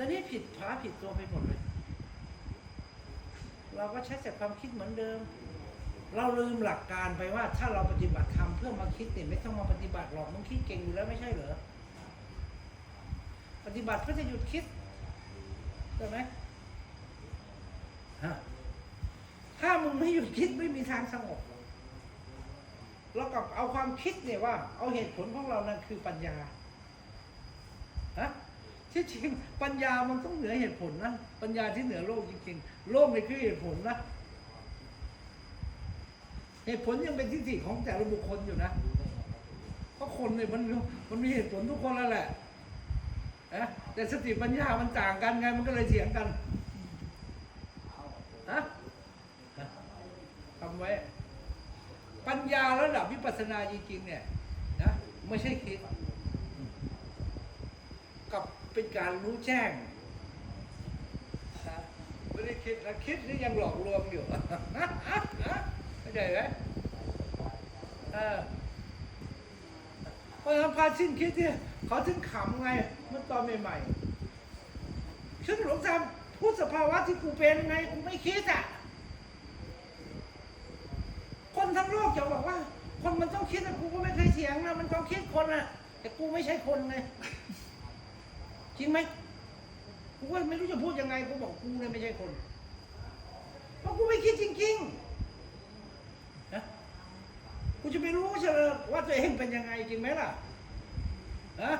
แล้วนี่ผิดพาผิดตัวไปหมดเลย เราก็ใช้แต่ความคิดเหมือนเดิม เราลืมหลักการไปว่า ถ้าเราปฏิบัติธรรมเพื่อมาคิดเนี่ยไม่ต้องมาปฏิบัติหรอกมึงคิดเก่งอยู่แล้วไม่ใช่เหรอ ปฏิบัติเพื่อจะหยุดคิดใช่ไหมฮะถ้ามึงไม่หยุดคิดไม่มีทางสงบหรอกแล้วกับเอาความคิดเนี่ยว่า เอาเหตุผลของเรานั่นคือปัญญา ที่จริงปัญญามันต้องเหนือเหตุผลนะปัญญาที่เหนือโลกจริงๆ โลกนี่คือเหตุผลนะเหตุผลยังเป็นทิฏฐิของแต่ละบุคคลอยู่นะเพราะคนเนี่ยมันมันมีเหตุผลทุกคนแล้วแหละนะแต่สติปัญญามันต่างกันไงมันก็เลยเถียงกันฮะทำไว้ ปัญญาระดับวิปัสสนาจริงๆเนี่ยนะไม่ใช่คิด เป็นการรู้แจ้งไม่ได้คิดนะคิดนี่ยังหลอกลวงอยู่เข้าใจไหมเพราะฉะนั้นพาสิ้นคิดเนี่ยเขาถึงขำไงเมื่อตอนใหม่ๆฉันหลงตามพูดสภาวะที่กูเป็นไงกูไม่คิดอะ คนทั้งโลกจะบอกว่า คนมันต้องคิดนะกูก็ไม่เคยเถียงนะมันต้องคิดคนนะแต่กูไม่ใช่คนไง จริงไหมกูว่าไม่รู้จะพูดยังไงกูบอกกูเนี่ยไม่ใช่คนเพราะกูไม่คิดจริงๆนะกูจะไปรู้เฉลยว่าตัวเองเป็นยังไงจริงไหมล่ะฮะ